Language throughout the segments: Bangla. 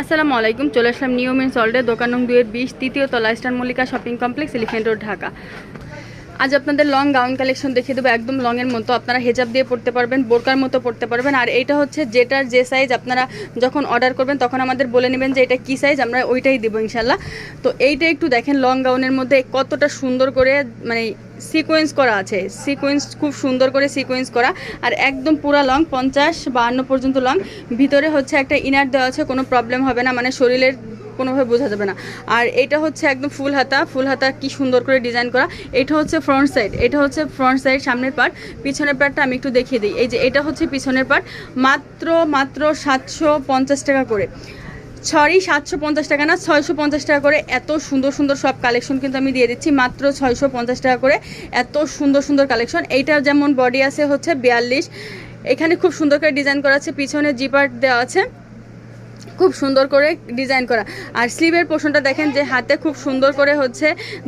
আসসালামু আলাইকুম, চলে আসলাম নিউ মেন সল্টের দোকান নং দুয়ের বিশ, তৃতীয় তলা Eastern Mallika shopping complex Elephant Road, Dhaka. আজ আপনাদের লং গাউন কালেকশন দেখিয়ে দেবো, একদম লংয়ের মতো। আপনারা হেজাব দিয়ে পড়তে পারবেন, বোরকার মতো পড়তে পারবেন। আর এইটা হচ্ছে যেটার যে সাইজ আপনারা যখন অর্ডার করবেন, তখন আমাদের বলে নেবেন যে এটা কী সাইজ আমরা ওইটাই দেবো ইনশাল্লাহ তো এইটা একটু দেখেন লং গাউনের মধ্যে কতটা সুন্দর করে মানে সিকোয়েন্স করা আছে। সিকোয়েন্স খুব সুন্দর করে সিকোয়েন্স করা। আর একদম পুরা লং পঞ্চাশ বাহান্ন পর্যন্ত লং ভিতরে হচ্ছে একটা ইনার দেওয়া আছে, কোনো প্রবলেম হবে না। মানে শরীরের কোনোভাবে বোঝা যাবে না। আর এটা হচ্ছে একদম ফুল হাতা ফুল হাতা কি সুন্দর করে ডিজাইন করা। এটা হচ্ছে ফ্রন্ট সাইড এটা হচ্ছে ফ্রন্ট সাইড সামনের পার্ট পিছনের পার্টটা আমি একটু দেখিয়ে দিই। এই যে এটা হচ্ছে পিছনের পার্ট মাত্র মাত্র সাতশো পঞ্চাশ টাকা করে। সরি, সাতশো পঞ্চাশ টাকা না, ছয়শো পঞ্চাশ টাকা করে। এত সুন্দর সুন্দর সব কালেকশন কিন্তু আমি দিয়ে দিচ্ছি। মাত্র ছয়শো পঞ্চাশ টাকা করে। এত সুন্দর সুন্দর কালেকশন এইটা যেমন বডি আছে হচ্ছে বিয়াল্লিশ। এখানে খুব সুন্দর করে ডিজাইন করা আছে। পিছনে জিপার দেওয়া আছে। খুব সুন্দর করে ডিজাইন করা। আর স্লিভের পোর্শনটা দেখেন যে হাতে খুব সুন্দর করে হচ্ছে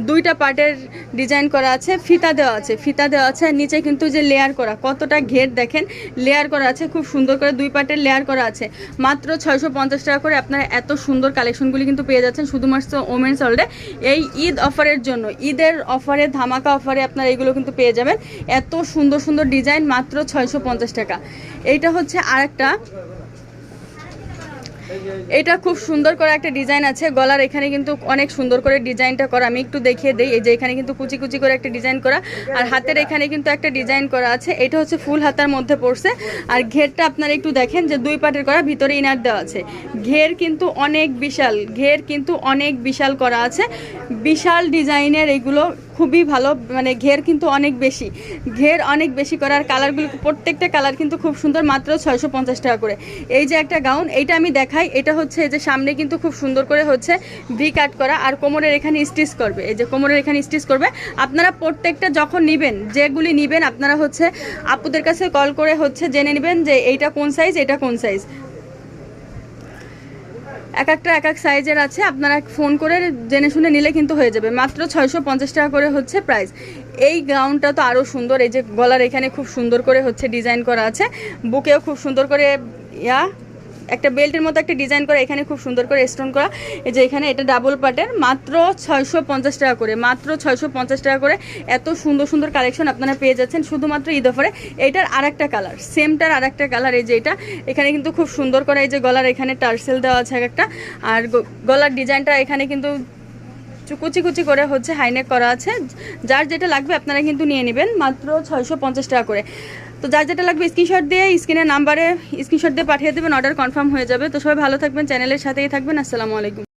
দুইটা পার্টের ডিজাইন করা আছে, ফিতা দেওয়া আছে, ফিতা দেওয়া আছে, আর নিচে কিন্তু যে লেয়ার করা, কতটা ঘের দেখেন, লেয়ার করা আছে, খুব সুন্দর করে দুই পার্টের লেয়ার করা আছে। মাত্র ছয়শো পঞ্চাশ টাকা করে আপনারা এত সুন্দর কালেকশনগুলি কিন্তু পেয়ে যাচ্ছেন শুধুমাত্র ওমেন্স হলডে এই ঈদ অফারের জন্য, ঈদের অফারে ধামাকা অফারে আপনারা এগুলো কিন্তু পেয়ে যাবেন। এত সুন্দর সুন্দর ডিজাইন মাত্র ছয়শো পঞ্চাশ টাকা। এইটা হচ্ছে আরেকটা এটা খুব সুন্দর করে একটা ডিজাইন আছে। গলার এখানে কিন্তু অনেক সুন্দর করে ডিজাইনটা করা। আমি একটু দেখিয়ে দিই, এই যে এখানে কিন্তু কুচি কুচি করে একটা ডিজাইন করা। আর হাতের এখানে কিন্তু একটা ডিজাইন করা আছে। এটা হচ্ছে ফুল হাতার মধ্যে পড়ছে। আর ঘেরটা আপনারা একটু দেখেন যে দুই পাটের করা, ভিতরে ইনার দেওয়া আছে। ঘের কিন্তু অনেক বিশাল, ঘের কিন্তু অনেক বিশাল করা আছে। বিশাল ডিজাইনের এগুলো খুবই ভালো মানে ঘের কিন্তু অনেক বেশি। ঘের অনেক বেশি করার কালারগুলো প্রত্যেকটা কালার কিন্তু খুব সুন্দর, মাত্র ছয়শো পঞ্চাশ টাকা করে। এই যে একটা গাউন এইটা আমি দেখাই, এটা হচ্ছে যে সামনে কিন্তু খুব সুন্দর করে হচ্ছে ভি কাট করা, আর কোমরের এখানে স্টিচ করবে। এই যে কোমরের এখানে স্টিচ করবে। আপনারা প্রত্যেকটা যখন নেবেন, যেগুলি নেবেন, আপনারা হচ্ছে, আপুদের কাছে কল করে হচ্ছে জেনে নেবেন যে এইটা কোন সাইজ এটা কোন সাইজ এক একটা, এক এক সাইজের আছে, আপনারা ফোন করে জেনে শুনে নিলে কিন্তু হয়ে যাবে। মাত্র ছয়শো পঞ্চাশ টাকা করে হচ্ছে প্রাইস এই গাউনটা তো আরও সুন্দর, এই যে গলার এখানে খুব সুন্দর করে হচ্ছে ডিজাইন করা আছে। বুকেও খুব সুন্দর করে, ইয়া একটা বেল্টের মতো একটা ডিজাইন করা, এখানে খুব সুন্দর করে স্টোন করা। এই যে এখানে এটা ডাবল পার্টের মাত্র ছয়শো পঞ্চাশ টাকা করে, মাত্র ছয়শো পঞ্চাশ টাকা করে। এত সুন্দর সুন্দর কালেকশন আপনারা পেয়ে যাচ্ছেন, শুধুমাত্র ঈদ অফারে। এইটার আর একটা কালার সেমটার আর একটা কালার এই যে এটা। এখানে কিন্তু খুব সুন্দর করে এই যে গলার এখানে টার্সেল দেওয়া আছে এক একটা। আর গলার ডিজাইনটা এখানে কিন্তু কুচি কুচি করে হচ্ছে হাইনেক করা আছে। যার যেটা লাগবে আপনারা কিন্তু নিয়ে নেবেন, মাত্র ছয়শো পঞ্চাশ টাকা করে। তো যার যেটা লাগবে স্ক্রিনশট দিয়ে স্ক্রিনের নাম্বারে স্ক্রিনশট দিয়ে পাঠিয়ে দেবেন অর্ডার কনফার্ম হয়ে যাবে। তো সবাই ভালো থাকবেন চ্যানেলের সাথেই থাকবেন। আসসালামু আলাইকুম।